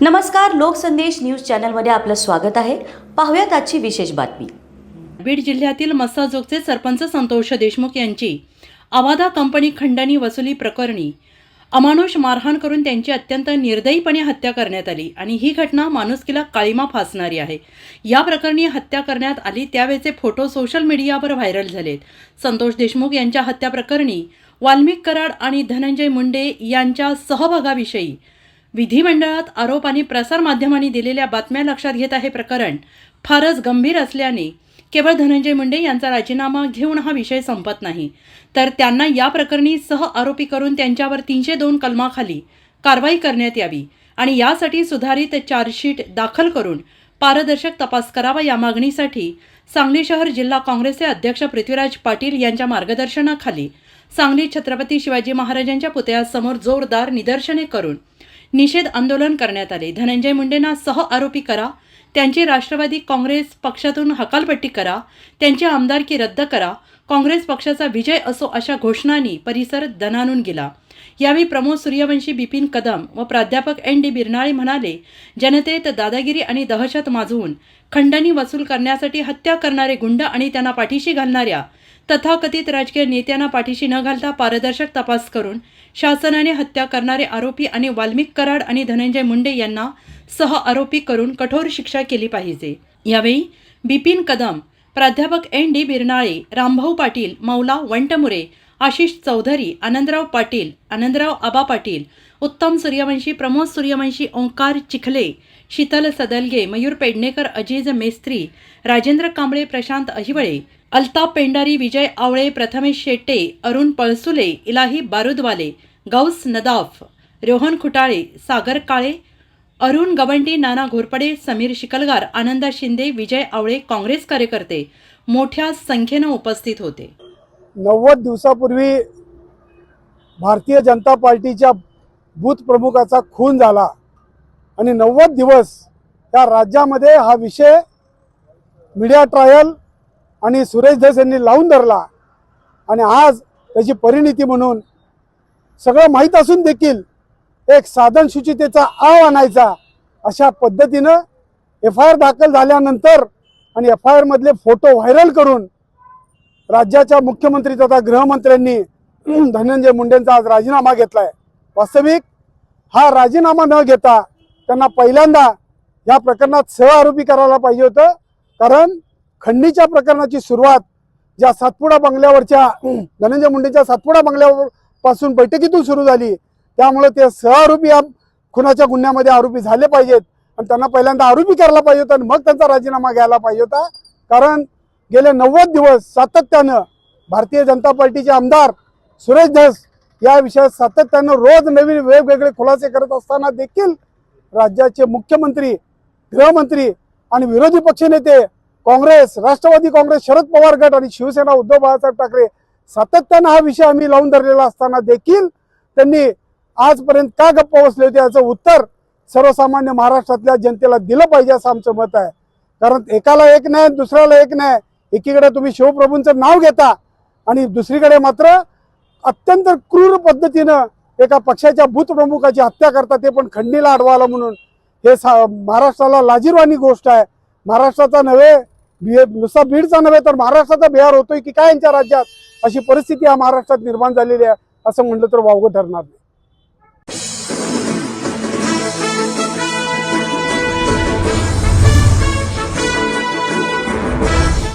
नमस्कार लोकसंदेश न्यूज चॅनलमध्ये आपलं स्वागत आहे. पाहूयात आजची विशेष बातमी. बीड जिल्ह्यातील मस्साजोगचे सरपंच संतोष देशमुख यांची अवादा कंपनी खंडणी वसुली प्रकरणी अमानुष मारहाण करून त्यांची अत्यंत निर्दयीपणे हत्या करण्यात आली आणि ही घटना माणुसकीला काळीमा फासणारी आहे. या प्रकरणी हत्या करण्यात आली त्यावेळेचे फोटो सोशल मीडियावर व्हायरल झालेत. संतोष देशमुख यांच्या हत्या प्रकरणी वाल्मिक कराड आणि धनंजय मुंडे यांच्या सहभागाविषयी विधिमंडळात आरोप आणि प्रसारमाध्यमांनी दिलेल्या बातम्या लक्षात घेता हे प्रकरण. फारच गंभीर असल्याने केवळ धनंजय मुंडे यांचा राजीनामा घेऊन हा विषय संपत नाही. तर त्यांना या प्रकरणी सह आरोपी करून त्यांच्यावर तीनशे दोन कलमाखाली कारवाई करण्यात यावी आणि यासाठी सुधारित चार्जशीट दाखल करून पारदर्शक तपास करावा या मागणीसाठी सांगली शहर जिल्हा काँग्रेसचे अध्यक्ष पृथ्वीराज पाटील यांच्या मार्गदर्शनाखाली सांगली छत्रपती शिवाजी महाराजांच्या पुतळ्यासमोर जोरदार निदर्शने करून निषेध आंदोलन करण्यात आले. धनंजय मुंडेंना सह आरोपी करा. त्यांची राष्ट्रवादी काँग्रेस पक्षातून हकालपट्टी करा. त्यांची आमदारकी रद्द करा. काँग्रेस पक्षाचा विजय असो अशा घोषणांनी परिसर दणानून गेला. यावेळी प्रमोद सूर्यवंशी बिपिन कदम व प्राध्यापक एन डी बिरनाळे म्हणाले जनतेत दादागिरी आणि दहशत माजवून खंडणी वसूल करण्यासाठी हत्या करणारे गुंड आणि त्यांना पाठीशी घालणाऱ्या तथाकथित राजकीय नेत्यांना पाठीशी न घालता पारदर्शक तपास करून शासनाने हत्या करणारे आरोपी आणि वाल्मिक कराड आणि धनंजय मुंडे यांना सह आरोपी करून कठोर शिक्षा केली पाहिजे. यावेळी बिपिन कदम प्राध्यापक एन डी बिरनाळे रामभाऊ पाटील मौला वंटमुरे आशिष चौधरी आनंदराव पाटील आनंदराव आबा पाटील उत्तम सूर्यवंशी प्रमोद सूर्यवंशी ओंकार चिखले शीतल सदलगे मयूर पेडणेकर अजीज मेस्त्री राजेंद्र कांबळे प्रशांत अहिवळे अल्ताप पेंडारी विजय आवळे प्रथमेश शेट्टे अरुण पळसुले इलाही बारुदवाले गौस नदाफ रोहन खुटाळे सागर काळे अरुण गवंडी नाना घोरपडे समीर शिकलगार आनंदा शिंदे विजय आवळे काँग्रेस कार्यकर्ते मोठ्या संख्येनं उपस्थित होते. नव्वद दिवसापूर्वी भारतीय जनता पार्टीच्या बूथ प्रमुखाचा खून झाला. आणि नव्वद दिवस या राज्यामध्ये हा विषय मीडिया ट्रायल आणि सुरेश धस यांनी लावून धरला. आणि आज त्याची परिणिती म्हणून सगळं माहीत असून देखील एक साधन शुचितेचा आव आणायचा अशा पद्धतीनं एफ आय आर दाखल झाल्यानंतर आणि एफ आय आरमधले फोटो व्हायरल करून राज्याच्या मुख्यमंत्री तथा गृहमंत्र्यांनी धनंजय मुंडेंचा आज राजीनामा घेतलाय. वास्तविक हा राजीनामा न घेता त्यांना पहिल्यांदा या प्रकरणात सह आरोपी करायला पाहिजे होतं. कारण खंडीच्या प्रकरणाची सुरुवात ज्या सातपुडा बंगल्यावरच्या धनंजय मुंडेच्या सातपुडा बंगल्यावर पासून बैठकीतून सुरू झाली त्यामुळे ते सह आरोपी या खुनाच्या गुन्ह्यामध्ये आरोपी झाले पाहिजेत. आणि त्यांना पहिल्यांदा आरोपी करायला पाहिजे होतं आणि मग त्यांचा राजीनामा घ्यायला पाहिजे होता. कारण गेले नव्वद दिवस सातत्यानं भारतीय जनता पार्टीचे आमदार सुरेश धस या विषयात सातत्यानं रोज नवीन वेगवेगळे खुलासे करत असताना देखील राज्याचे मुख्यमंत्री गृहमंत्री आणि विरोधी पक्षनेते काँग्रेस राष्ट्रवादी काँग्रेस शरद पवार गट आणि शिवसेना उद्धव बाळासाहेब ठाकरे सातत्यानं हा विषय आम्ही लावून धरलेला असताना देखील त्यांनी आजपर्यंत का गप्प बसले होते याचं उत्तर सर्वसामान्य महाराष्ट्रातल्या जनतेला दिलं पाहिजे असं आमचं मत आहे. कारण एकाला एक नाही दुसऱ्याला एक नाही. एकीकडे तुम्ही शिवप्रभूंचं नाव घेता आणि दुसरीकडे मात्र अत्यंत क्रूर पद्धतीनं एका पक्षाच्या भूतप्रमुखाची हत्या करता ते पण खंडणीला अडवाला म्हणून. हे सा महाराष्ट्राला लाजीरवाणी गोष्ट आहे. महाराष्ट्राचा नव्हे बि नुसता बीडचा नव्हे तर महाराष्ट्राचा बिहार होतोय की काय यांच्या राज्यात? अशी परिस्थिती या महाराष्ट्रात निर्माण झालेली आहे असं म्हटलं तर वावगं ठरणार नाही.